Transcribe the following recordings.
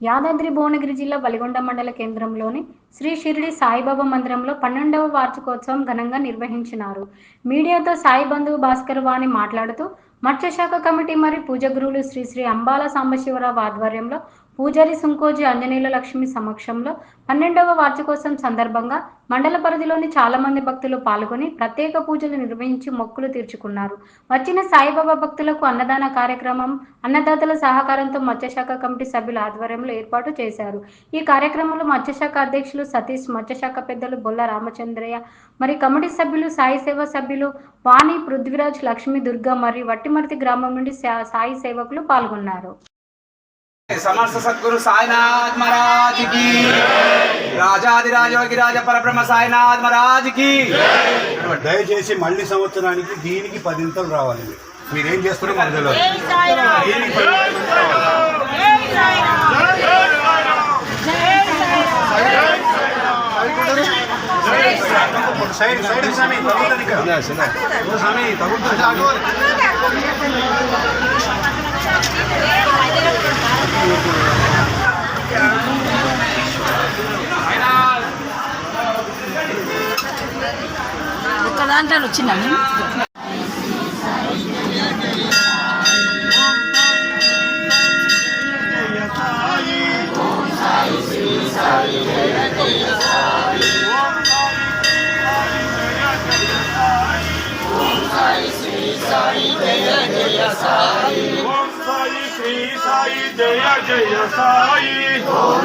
యాదాద్రి భువనగిరి జిల్లా వలిగొండ మండల కేంద్రంలోని శ్రీ షిరిడి సాయిబాబా మందిరంలో పన్నెండవ వార్షికోత్సవం ఘనంగా నిర్వహించినారు. మీడియాతో సాయి బంధువు భాస్కర్ వాణి మాట్లాడుతూ మత్స్యశాఖ కమిటీ మరియు పూజ గురువులు శ్రీ శ్రీ అంబాల సాంబశివరావు ఆధ్వర్యంలో పూజారి సుంకోజి ఆంజనేయుల లక్ష్మి సమక్షంలో పన్నెండవ వార్షికోత్సవం సందర్భంగా మండల పరిధిలోని చాలా మంది భక్తులు పాల్గొని ప్రత్యేక పూజలు నిర్వహించి మొక్కులు తీర్చుకున్నారు. వచ్చిన సాయిబాబా భక్తులకు అన్నదాన కార్యక్రమం అన్నదాతల సహకారంతో మత్స్యశాఖ కమిటీ సభ్యుల ఆధ్వర్యంలో ఏర్పాటు చేశారు. ఈ కార్యక్రమంలో మత్స్యశాఖ అధ్యక్షులు సతీష్ మత్స్యశాఖ పెద్దలు బొల్ల రామచంద్రయ్య మరి కమిటీ సభ్యులు సాయి సేవ సభ్యులు వాణి పృథ్వీరాజ్ లక్ష్మి దుర్గా మరియు వట్టిమర్తి గ్రామం నుండి సా- సాయి సేవకులు పాల్గొన్నారు. సమర్థ సద్గురు సాయినాథ్ మహారాజ్కి రాజాదిరాజ యోగిరాజ పరబ్రహ్మ సాయినాథ్ మహారాజ్కి దయచేసి మళ్ళీ సంవత్సరానికి దీనికి పదింతలు రావాలి మీరు. మీరేం చేస్తారో మాకు తెలియదు దీనికి పదింతలు రావాలి. సైడ్ స్వామి స్వామి తగ్గుతుంది ఒక్క దాంట్లో వచ్చిందండి ఓం సాయి శ్రీ సాయి జయ జయ సాయి ఓం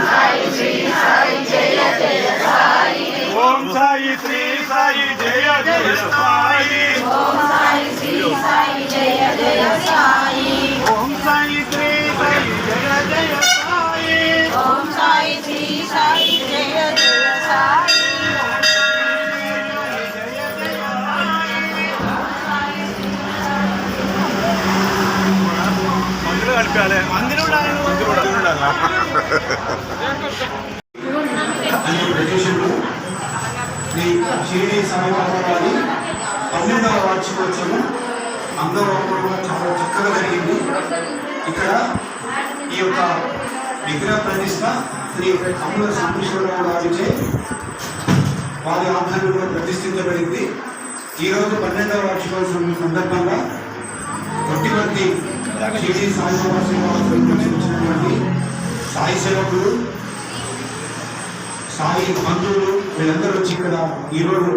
అందరూ కలిపాలి అందరూ ఈ శ్రీ పన్నెండవ వార్షికోత్సవం అంగరంగంగా చాలా చక్కగా జరిగింది ఇక్కడ ఈ యొక్క విగ్రహ ప్రతిష్ట శ్రీ కమల సాంబేశ్వరరావు గారిచే వారి ఆధ్వర్యంలో ప్రతిష్ఠించబడింది ఈరోజు పన్నెండవ వార్షికోత్సవం సందర్భంగా కొట్టిపర్తి షిరిడి సాయిబాబా సేవాశ్రమం ప్రదర్శించినటువంటి సాయి సేవకులు సాయి బంధువులు వీళ్ళందరూ వచ్చి ఇక్కడ ఈరోజు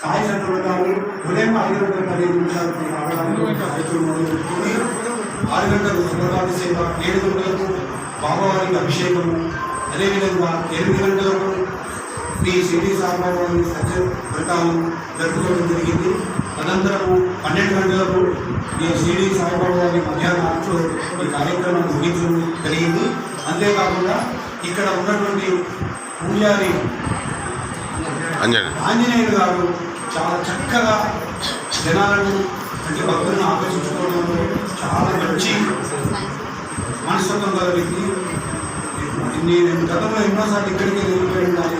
సాయి చక్రవర్తాలు ఉదయం ఐదు గంటల పదిహేను నిమిషాలకు రావడానికి ఆరు గంటలు సుభదాన సేవ ఏడు గంటలకు బాబావారికి అభిషేకము అదేవిధంగా ఎనిమిది గంటలకు ఈ సిటీ సాయిబాబా సత్య వ్రతాలు జరుపుకోవడం జరిగింది. అనంతరము పన్నెండు గంటలకు ఈ షిరిడి సాయిబాబా వారి మధ్యాహ్నం ఆటలో ఈ కార్యక్రమం ముగించడం జరిగింది. అంతేకాకుండా ఇక్కడ ఉన్నటువంటి పూజారి ఆంజనేయులు గారు చాలా చక్కగా జనాలను అంటే భక్తులను ఆకర్షించుకోవడంలో చాలా మంచి మనస్తత్వం గల వ్యక్తి నేను గతంలో ఎన్నోసార్లు ఇక్కడికి వెళ్ళిపోయి ఉండాలి.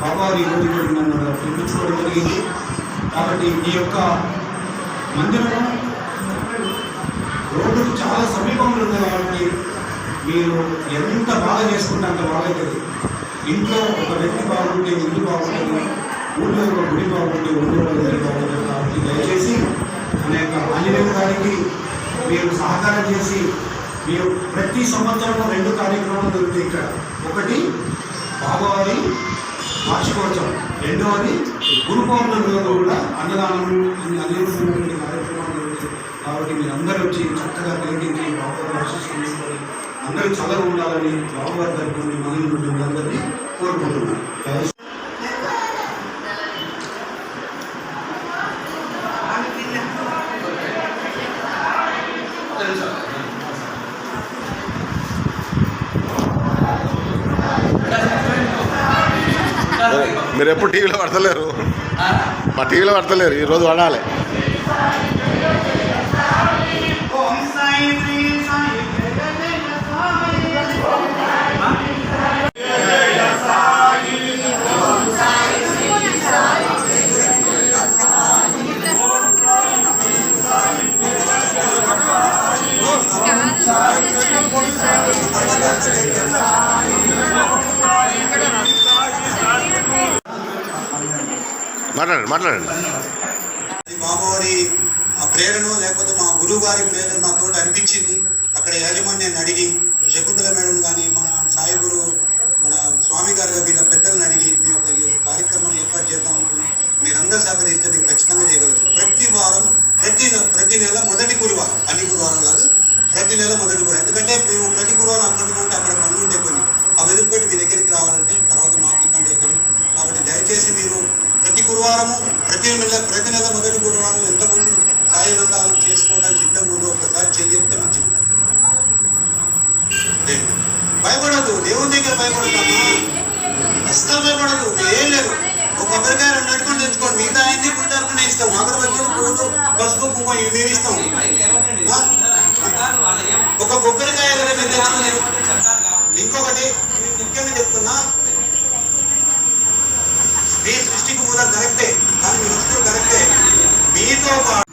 బాబావారి ఈరోజు ఇక్కడికి నన్ను పిలిపించుకోవడం జరిగింది. కాబట్టి ఈ యొక్క మందిరము రోడ్డుకు చాలా సమీపంలో ఉంది కాబట్టి మీరు ఎంత బాగా చేసుకుంటే అంత బాగవుతుంది ఇంట్లో ఒక వ్యక్తి బాగుంటే ఇల్లు బాగుంటుంది ఊళ్ళో ఒక గుడి బాగుంటే ఊళ్ళో ఒక గుడి బాగుంటుంది కాబట్టి దయచేసి మన యొక్క ఆంజనేయ గారికి మీరు సహకారం చేసి మీరు ప్రతి సంవత్సరం రెండు కార్యక్రమాలు జరుగుతాయి ఇక్కడ. ఒకటి బాబావారి వార్షికోత్సవం. రెండవది గురు పౌర్ణమి రోజు కూడా అన్నదానం అనేకమైనటువంటి కార్యక్రమాలు కాబట్టి మీరు అందరూ వచ్చి చక్కగా కలిగించి బాబావారి ఆశీస్సులు అందరూ చదవ ఉండాలని బాబుగారి తరఫున మహిళ నుండి అందరినీ కోరుకుంటున్నాను. మీరు ఎప్పుడు టీవీలో పడతలేరు? మా టీవీలో పడతలేరు ఈరోజు పడాలి. మాట్లాడండి మాట్లాడండి. బాబావారి ఆ ప్రేరణ లేకపోతే మా గురువు గారి ప్రేరణ నాతో అనిపించింది. అక్కడ యాజమాన్యాన్ని అడిగి శకుంతల మేడం కానీ మన సాయి గురు మన స్వామి గారు వీళ్ళ పెద్దలను అడిగి మీ యొక్క ఈ కార్యక్రమాన్ని ఏర్పాటు చేద్దాం అనుకున్నాం. మీరందరూ సహకరిస్తే మీకు ఖచ్చితంగా చేయగలరు ప్రతి వారం ప్రతి ప్రతి నెల మొదటి గురువారం అన్ని గురువారం కాదు ప్రతి నెల మొదటి గురువారం. ఎందుకంటే మేము ప్రతి గురువారం అక్కడ ఉంటే అక్కడ గురువారము ప్రతి నెల ప్రతి నెల మొదటి గురువారం ఎంతమంది సాయి వ్రతాలు చేసుకోవడానికి సిద్ధం ఉందో ఒకసారి చెల్లిస్తే మంచిది. భయపడదు దేవుని దగ్గర భయపడతామా అస్సలు భయపడదు ఏం లేదు ఒక కొబ్బరికాయ రెండు నడుకొని తెచ్చుకోండి. మిగతా అన్ని గుడి తరపున ఇస్తాం. అగరబత్తీలు పూలు పసుపు కుంకుమ ఇవి ఇస్తాం. ఒక కొబ్బరికాయ కదా ఇంకొకటి ముఖ్యంగా చెప్తున్నా. Escobar.